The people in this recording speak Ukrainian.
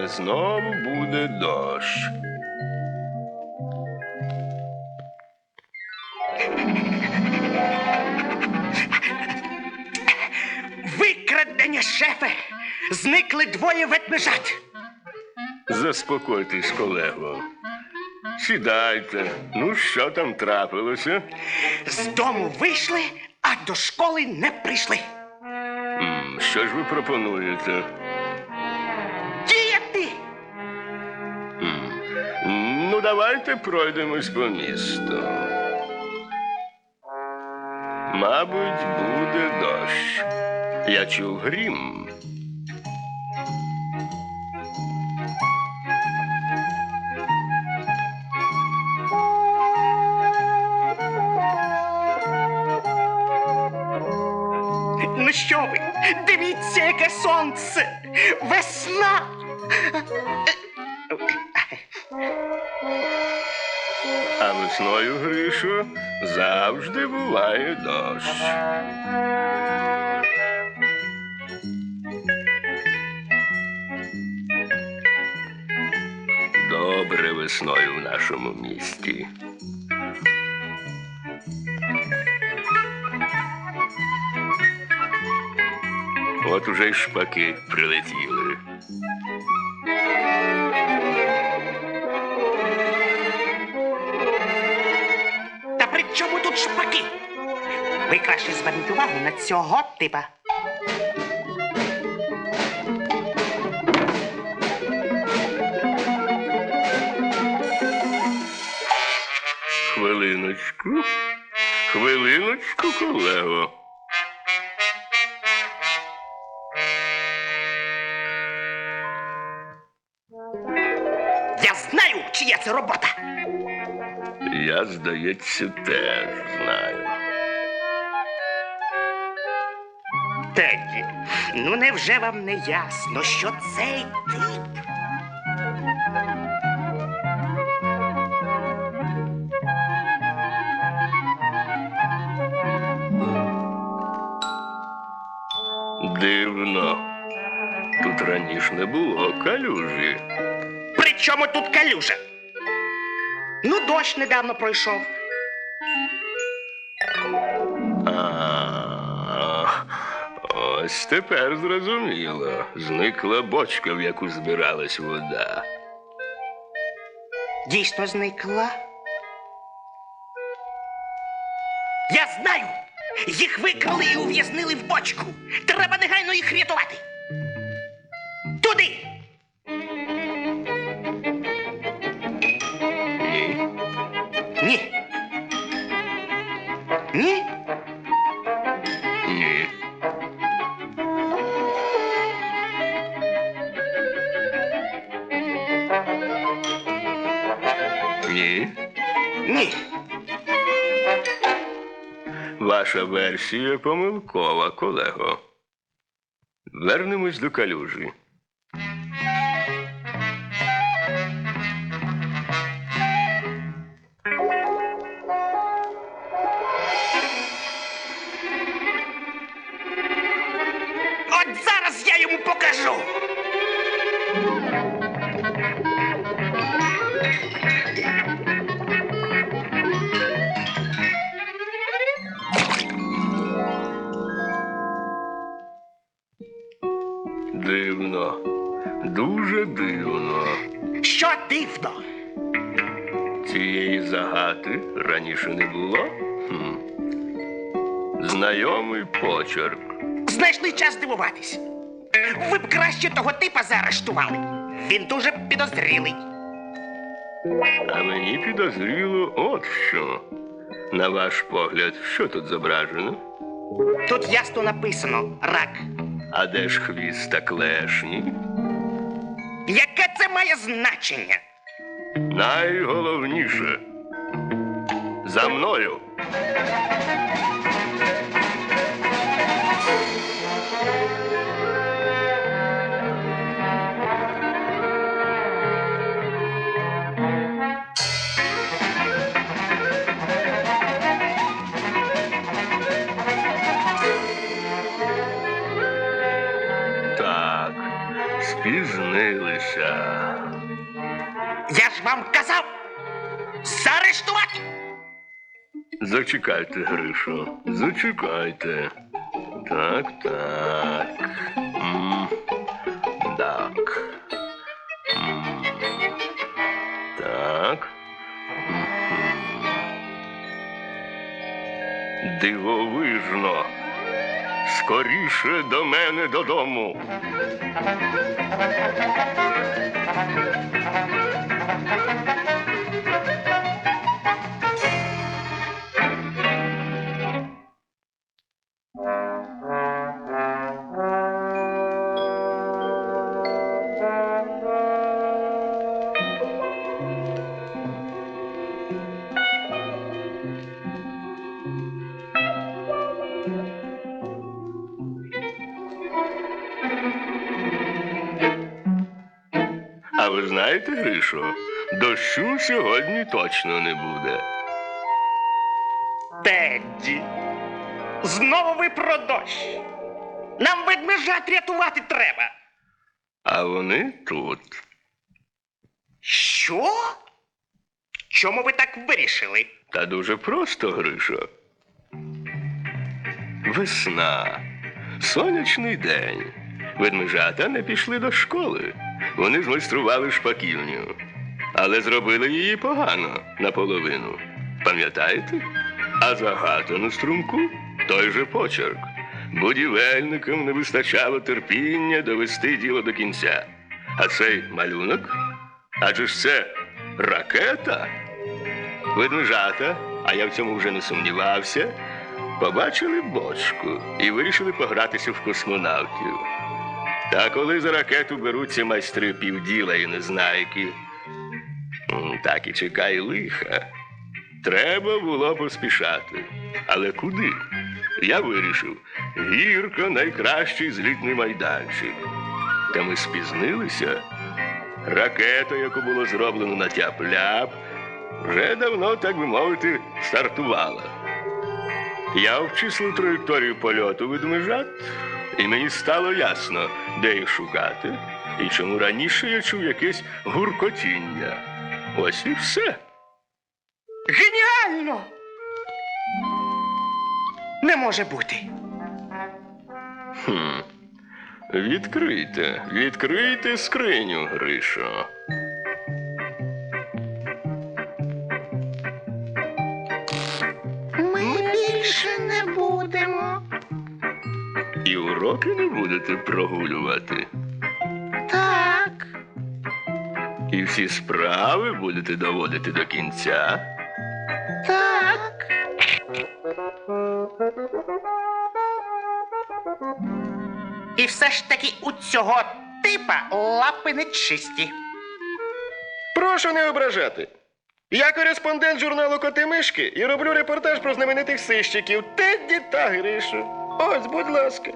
Напевно, знову буде дощ. Викрадення шефе! Зникли двоє ведмежат. Заспокойтесь, колего. Сідайте. Ну, що там трапилося? З дому вийшли, а до школи не прийшли. М, Що ж ви пропонуєте? Давайте пройдемось по місту. Мабуть, буде дощ. Я чув грім. Ну що ви? Дивіться, яке сонце! Весна! А весною, Гришо, завжди буває дощ. Добре весною в нашому місті. От уже й шпаки прилетіли. Шпаки? Ви краще зверніть увагу на цього типа. Хвилиночку. Хвилиночку, колего. Я знаю, чия це робота. Я, здається, теж знаю. Теді, ну невже вам не ясно, що цей тип? Дивно. Тут раніше не було калюжі. При чому тут калюжа? Ну, дощ недавно пройшов. А, ось тепер зрозуміло. Зникла бочка, в яку збиралась вода. Дійсно зникла. Я знаю! Їх викрали і ув'язнили в бочку. Треба негайно їх рятувати. Ні. Ні? Ні. Ні. Ні. Ваша версія помилкова, колего. Вернемось до калюжі. Я. Дивно. Дуже дивно. Що дивно? Цієї загати раніше не було? Хм. Знайомий почерк. Знайшли час дивуватись. Ви б краще того типа заарештували. Він дуже підозрілий. А мені підозріло от що. На ваш погляд, що тут зображено? Тут ясно написано рак. А де ж хвіст та клешні? Яке це має значення? Найголовніше. За мною. Спізнилися. Я ж вам казав заарештувати. Зачекайте, Гришо, зачекайте. Так, так. М, Так. М, Так. Мгм. Дивовижно. Скоріше до мене додому. А знаєте, Гришо, дощу сьогодні точно не буде. Тедді, знову ви про дощ. Нам ведмежат рятувати треба. А вони тут. Що? Чому ви так вирішили? Та дуже просто, Гришо. Весна. Сонячний день. Ведмежата не пішли до школи. Вони змайстрували шпаківню. Але зробили її погано наполовину. Пам'ятаєте? А загатану струмку той же почерк. Будівельникам не вистачало терпіння довести діло до кінця. А цей малюнок? Адже ж це ракета? Ведмежата, а я в цьому вже не сумнівався, побачили бочку і вирішили погратися в космонавтів. Та коли за ракету беруться майстри півділа і незнайки, так і чекай лиха. Треба було поспішати. Але куди? Я вирішив, гірка найкращий злітний майданчик. Та ми спізнилися. Ракета, яку було зроблено на тяп-ляп, вже давно, так би мовити, стартувала. Я обчислив траєкторію польоту ведмежат, і мені стало ясно, де їх шукати, і чому раніше я чув якесь гуркотіння. Ось і все. Геніально! Не може бути. Хм. Відкрийте, відкрийте скриню, Гришо. Уроки не будете прогулювати. Так. І всі справи будете доводити до кінця. Так. І все ж таки у цього типа лапи не чисті. Прошу не ображати. Я кореспондент журналу Коти Мишки і роблю репортаж про знаменитих сищиків Тедді та Гришу. Ось, будь ласка.